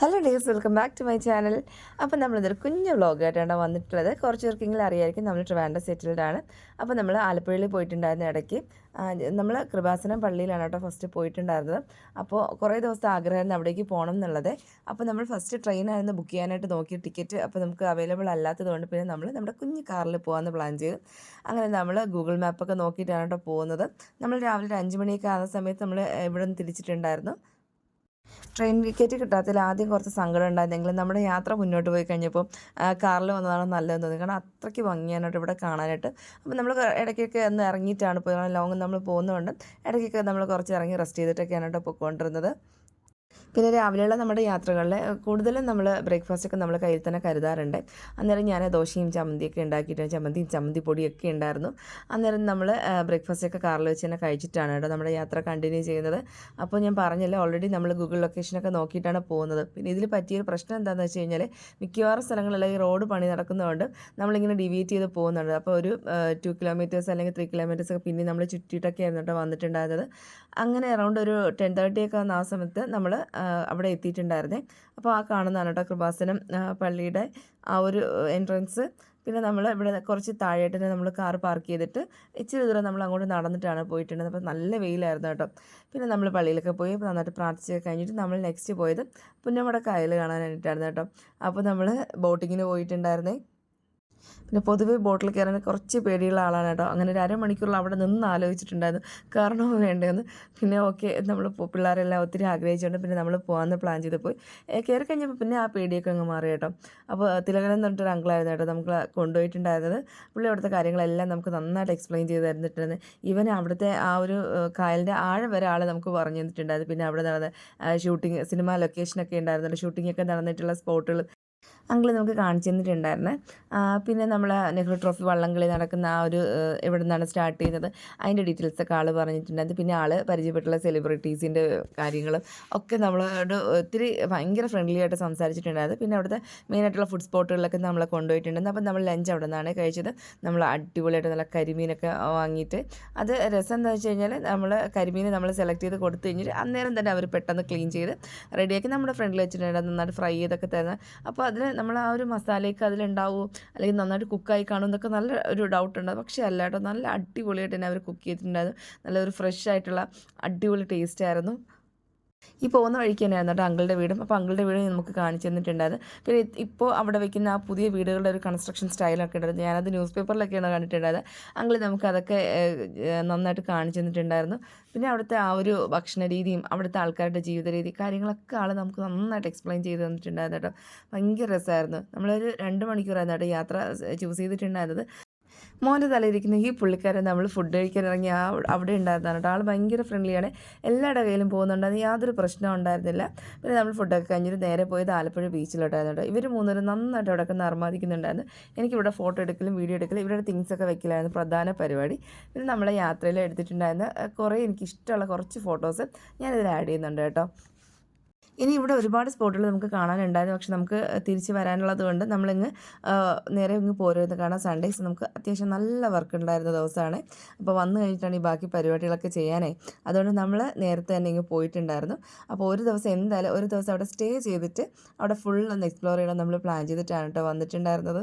Hello days welcome back to my channel അപ്പോൾ നമ്മളിതൊരു കുഞ്ഞു വ്ളോഗായിട്ടാണ് വന്നിട്ടുള്ളത്. കുറച്ച് പേർക്കെങ്കിലും അറിയായിരിക്കും നമ്മൾ ട്രിവാൻഡ്രം സെറ്റിൽഡ് ആണ് അപ്പോൾ നമ്മൾ ആലപ്പുഴയിൽ പോയിട്ടുണ്ടായിരുന്ന ഇടയ്ക്ക്. നമ്മൾ കൃപാസനം പള്ളിയിലാണ് കേട്ടോ ഫസ്റ്റ് പോയിട്ടുണ്ടായിരുന്നത്. അപ്പോൾ കുറേ ദിവസത്തെ ആഗ്രഹമായിരുന്നു അവിടേക്ക് പോകണം എന്നുള്ളത്. അപ്പോൾ നമ്മൾ ഫസ്റ്റ് ട്രെയിനായിരുന്നു ബുക്ക് ചെയ്യാനായിട്ട് നോക്കി ടിക്കറ്റ് അപ്പോൾ നമുക്ക് അവൈലബിൾ അല്ലാത്തതുകൊണ്ട് പിന്നെ നമ്മൾ നമ്മുടെ കുഞ്ഞു കാറിൽ പോകാമെന്ന് പ്ലാൻ ചെയ്തു. അങ്ങനെ നമ്മൾ ഗൂഗിൾ മാപ്പൊക്കെ നോക്കിയിട്ടാണ് കേട്ടോ പോകുന്നത്. നമ്മൾ രാവിലെ ഒരു അഞ്ച് മണിയൊക്കെ ആകുന്ന സമയത്ത് നമ്മൾ ഇവിടെ നിന്ന് തിരിച്ചിട്ടുണ്ടായിരുന്നു. ട്രെയിൻ ടിക്കറ്റ് കിട്ടാത്തതിൽ ആദ്യം കുറച്ച് സങ്കടം ഉണ്ടായിരുന്നെങ്കിലും നമ്മുടെ യാത്ര മുന്നോട്ട് പോയി കഴിഞ്ഞപ്പോൾ കാറിൽ വന്നതാണ് നല്ലതെന്ന് തോന്നി. കാരണം അത്രയ്ക്ക് ഭംഗിയാനായിട്ട് ഇവിടെ കാണാനായിട്ട്. അപ്പോൾ നമ്മൾ ഇടയ്ക്കൊക്കെ ഒന്ന് ഇറങ്ങിയിട്ടാണ് പോയി ലോങ് നമ്മൾ പോകുന്നതുകൊണ്ട് ഇടയ്ക്കൊക്കെ നമ്മൾ കുറച്ച് ഇറങ്ങി റെസ്റ്റ് ചെയ്തിട്ടൊക്കെയാണ് കേട്ടോ പോയിക്കൊണ്ടിരുന്നത് പിന്നെ രാവിലെയുള്ള നമ്മുടെ യാത്രകളിൽ കൂടുതലും നമ്മൾ ബ്രേക്ക്ഫാസ്റ്റ് ഒക്കെ നമ്മൾ കയ്യിൽ തന്നെ കരുതാറുണ്ട്. അന്നേരം ഞാൻ ദോശയും ചമ്മന്തിയൊക്കെ ഉണ്ടാക്കിയിട്ട് ചമ്മന്തിയും ചമ്മന്തി പൊടിയൊക്കെ ഉണ്ടായിരുന്നു. അന്നേരം നമ്മൾ ബ്രേക്ക്ഫാസ്റ്റ് ഒക്കെ കാറിൽ വെച്ച് തന്നെ കഴിച്ചിട്ടാണ് കേട്ടോ നമ്മുടെ യാത്ര കണ്ടിന്യൂ ചെയ്യുന്നത്. അപ്പോൾ ഞാൻ പറഞ്ഞല്ലോ ഓൾറെഡി നമ്മൾ ഗൂഗിൾ ലൊക്കേഷനൊക്കെ നോക്കിയിട്ടാണ് പോകുന്നത്. പിന്നെ ഇതിൽ പറ്റിയൊരു പ്രശ്നം എന്താണെന്ന് വെച്ച് കഴിഞ്ഞാൽ മിക്കവാറും സ്ഥലങ്ങളിലെ ഈ റോഡ് പണി നടക്കുന്നതുകൊണ്ട് നമ്മളിങ്ങനെ ഡിവീറ്റ് ചെയ്ത് പോകുന്നുണ്ട്. അപ്പോൾ ഒരു ടു കിലോമീറ്റേഴ്സ് അല്ലെങ്കിൽ ത്രീ കിലോമീറ്റേഴ്സ് ഒക്കെ പിന്നെ നമ്മൾ ചുറ്റിയിട്ടൊക്കെ ആയിരുന്നു കേട്ടോ വന്നിട്ടുണ്ടായിരുന്നത്. അങ്ങനെ അറൗണ്ട് ഒരു ടെൻ തേർട്ടി ഒക്കെ വന്ന ആ സമയത്ത് നമ്മൾ അവിടെ എത്തിയിട്ടുണ്ടായിരുന്നേ. അപ്പോൾ ആ കാണുന്നതാണ് കേട്ടോ കൃപാസനം പള്ളിയുടെ ആ ഒരു എൻട്രൻസ് പിന്നെ നമ്മൾ ഇവിടെ കുറച്ച് താഴെയായിട്ട് തന്നെ നമ്മൾ കാർ പാർക്ക് ചെയ്തിട്ട് ഇച്ചിരി ദൂരം നമ്മൾ അങ്ങോട്ട് നടന്നിട്ടാണ് പോയിട്ടുള്ളത് അപ്പോൾ നല്ല വെയിലായിരുന്നു കേട്ടോ. പിന്നെ നമ്മൾ പള്ളിയിലൊക്കെ പോയി നന്നായിട്ട് പ്രാർത്ഥിച്ച് കഴിഞ്ഞിട്ട് നമ്മൾ നെക്സ്റ്റ് പോയത് പുന്നമട കായൽ കാണാനായിട്ടായിരുന്നു കേട്ടോ. അപ്പോൾ നമ്മൾ ബോട്ടിങ്ങിന് പോയിട്ടുണ്ടായിരുന്നേ. പിന്നെ പൊതുവെ ബോട്ടിൽ കയറാൻ കുറച്ച് പേടിയുള്ള ആളാണ് കേട്ടോ. അങ്ങനെ ഒരു അരമണിക്കൂറിൽ അവിടെ നിന്ന് ആലോചിച്ചിട്ടുണ്ടായിരുന്നു. കാരണവും വേണ്ടതെന്ന് പിന്നെ ഓക്കെ നമ്മൾ പിള്ളേരെല്ലാം ഒത്തിരി ആഗ്രഹിച്ചുകൊണ്ട് പിന്നെ നമ്മൾ പോകാമെന്ന് പ്ലാൻ ചെയ്ത് പോയി. കയറി കഴിഞ്ഞപ്പോൾ പിന്നെ ആ പേടിയൊക്കെ അങ്ങ് മാറി കേട്ടോ. അപ്പോൾ തിലകൻ എന്ന് പറഞ്ഞിട്ടൊരു അങ്കിളായിരുന്നു കേട്ടോ നമുക്ക് കൊണ്ടുപോയിട്ടുണ്ടായിരുന്നത്. പുള്ളി അവിടുത്തെ കാര്യങ്ങളെല്ലാം നമുക്ക് നന്നായിട്ട് എക്സ്പ്ലെയിൻ ചെയ്ത് തരുന്നിട്ടുണ്ടായിരുന്നു ഇവൻ അവിടുത്തെ ആ ഒരു കായലിന്റെ ആഴം വരെ ആൾ നമുക്ക് പറഞ്ഞു തന്നിട്ടുണ്ടായിരുന്നു. പിന്നെ അവിടെ നടന്ന ഷൂട്ടിങ് സിനിമ ലൊക്കേഷനൊക്കെ ഉണ്ടായിരുന്നുണ്ട് ഷൂട്ടിങ്ങൊക്കെ നടന്നിട്ടുള്ള സ്പോട്ടുകൾ അങ്കിൾ നമുക്ക് കാണിച്ചു തന്നിട്ടുണ്ടായിരുന്നെ പിന്നെ നമ്മൾ നെഹ്റു ട്രോഫി വള്ളംകളി നടക്കുന്ന ആ ഒരു എവിടെ നിന്നാണ് സ്റ്റാർട്ട് ചെയ്യുന്നത് അതിന്റെ ഡീറ്റെയിൽസൊക്കെ ആൾ പറഞ്ഞിട്ടുണ്ടായിരുന്നു. പിന്നെ ആൾ പരിചയപ്പെട്ടുള്ള സെലിബ്രിറ്റീസിന്റെ കാര്യങ്ങളും ഒക്കെ നമ്മളോട് ഒത്തിരി ഭയങ്കര ഫ്രണ്ട്ലി ആയിട്ട് സംസാരിച്ചിട്ടുണ്ടായിരുന്നു. പിന്നെ അവിടുത്തെ മെയിനായിട്ടുള്ള ഫുഡ് സ്പോട്ടുകളിലൊക്കെ നമ്മളെ കൊണ്ടുപോയിട്ടുണ്ടായിരുന്നു. അപ്പം നമ്മൾ ലഞ്ച് അവിടെ നിന്നാണ് കഴിച്ചത്. നമ്മൾ അടിപൊളിയായിട്ട് നല്ല കരിമീനൊക്കെ വാങ്ങിയിട്ട്. അത് രസം എന്താ വെച്ച് കഴിഞ്ഞാൽ നമ്മൾ കരിമീൻ നമ്മൾ സെലക്ട് ചെയ്ത് കൊടുത്തു കഴിഞ്ഞിട്ട് അന്നേരം തന്നെ അവർ പെട്ടെന്ന് ക്ലീൻ ചെയ്ത് റെഡിയാക്കി നമ്മുടെ ഫ്രണ്ടിൽ വെച്ചിട്ടുണ്ടായിരുന്നു. നന്നായിട്ട് ഫ്രൈ ചെയ്തൊക്കെ തരുന്നത് അപ്പോൾ അതിന് നമ്മൾ ആ ഒരു മസാലയൊക്കെ അതിലുണ്ടാവുമോ അല്ലെങ്കിൽ നന്നായിട്ട് കുക്കായി കാണും എന്നൊക്കെ നല്ല ഒരു ഡൗട്ട് ഉണ്ട്. പക്ഷേ അല്ല കേട്ടോ. നല്ല അടിപൊളിയായിട്ട് തന്നെ അവർ കുക്ക് ചെയ്തിട്ടുണ്ടായിരുന്നു. നല്ലൊരു ഫ്രഷ് ആയിട്ടുള്ള അടിപൊളി ടേസ്റ്റ് ആയിരുന്നു. ഈ പോകുന്ന വഴിക്ക് തന്നെയായിരുന്നു കേട്ടോ അങ്കിളുടെ വീടും അപ്പോൾ അങ്കിളുടെ വീട് നമുക്ക് കാണിച്ചു തന്നിട്ടുണ്ടായിരുന്നു. പിന്നെ ഇപ്പോൾ അവിടെ വെക്കുന്ന ആ പുതിയ വീടുകളുടെ ഒരു കൺസ്ട്രക്ഷൻ സ്റ്റൈലൊക്കെ ഉണ്ടായിരുന്നു ഞാനത് ന്യൂസ് പേപ്പറിലൊക്കെയാണ് കണ്ടിട്ടുണ്ടായത് അങ്കിൾ നമുക്ക് അതൊക്കെ നന്നായിട്ട് കാണിച്ചു തന്നിട്ടുണ്ടായിരുന്നു. പിന്നെ അവിടുത്തെ ആ ഒരു ഭക്ഷണ രീതിയും അവിടുത്തെ ആൾക്കാരുടെ ജീവിത രീതി കാര്യങ്ങളൊക്കെ ആൾ നമുക്ക് നന്നായിട്ട് എക്സ്പ്ലെയിൻ ചെയ്ത് തന്നിട്ടുണ്ടായിരുന്നു കേട്ടോ. ഭയങ്കര രസമായിരുന്നു. നമ്മളൊരു രണ്ട് മണിക്കൂറായിരുന്നു കേട്ടോ യാത്ര ചൂസ് ചെയ്തിട്ടുണ്ടായിരുന്നത്. മോന്റെ തലയിരിക്കുന്ന ഈ പുള്ളിക്കാരൻ നമ്മൾ ഫുഡ് കഴിക്കാൻ ഇറങ്ങി ആ അവിടെ ഉണ്ടായിരുന്നാണ് കേട്ടോ. ആൾ ഭയങ്കര ഫ്രണ്ട്ലിയാണ് എല്ലാവരുടെ കയ്യിലും പോകുന്നുണ്ട് അത് യാതൊരു പ്രശ്നവും ഉണ്ടായിരുന്നില്ല. പിന്നെ നമ്മൾ ഫുഡൊക്കെ കഴിഞ്ഞിട്ട് നേരെ പോയത് ആലപ്പുഴ ബീച്ചിലോട്ടായിരുന്നു കേട്ടോ. ഇവർ മൂന്നുപേരും നന്നായിട്ട് അവിടെ ഒക്കെ നിർമ്മാദിക്കുന്നുണ്ടായിരുന്നു എനിക്കിവിടെ ഫോട്ടോ എടുക്കലും വീഡിയോ എടുക്കലും ഇവരുടെ തിങ്സൊക്കെ വെക്കലായിരുന്നു. പ്രധാന പരിപാടി. പിന്നെ നമ്മളെ യാത്രയിൽ എടുത്തിട്ടുണ്ടായിരുന്ന കുറേ എനിക്കിഷ്ടമുള്ള കുറച്ച് ഫോട്ടോസ് ഞാനിതിൽ ആഡ് ചെയ്യുന്നുണ്ട് കേട്ടോ. ഇനി ഇവിടെ ഒരുപാട് സ്പോട്ടുകൾ നമുക്ക് കാണാനുണ്ടായിരുന്നു. പക്ഷെ നമുക്ക് തിരിച്ച് വരാനുള്ളത് കൊണ്ട് നമ്മളിങ്ങ് നേരെ ഇങ്ങ് പോരുന്നത് കാരണം സൺഡേസ് നമുക്ക് അത്യാവശ്യം നല്ല വർക്ക് ഉണ്ടായിരുന്ന ദിവസമാണ്. അപ്പോൾ വന്നു കഴിഞ്ഞിട്ടാണ് ഈ ബാക്കി പരിപാടികളൊക്കെ ചെയ്യാനേ. അതുകൊണ്ട് നമ്മൾ നേരത്തെ തന്നെ ഇങ്ങ് പോയിട്ടുണ്ടായിരുന്നു. അപ്പോൾ ഒരു ദിവസം എന്തായാലും ഒരു ദിവസം അവിടെ സ്റ്റേ ചെയ്തിട്ട് അവിടെ ഫുൾ ഒന്ന് എക്സ്പ്ലോർ ചെയ്യണം നമ്മൾ പ്ലാൻ ചെയ്തിട്ടാണ് കേട്ടോ വന്നിട്ടുണ്ടായിരുന്നത്.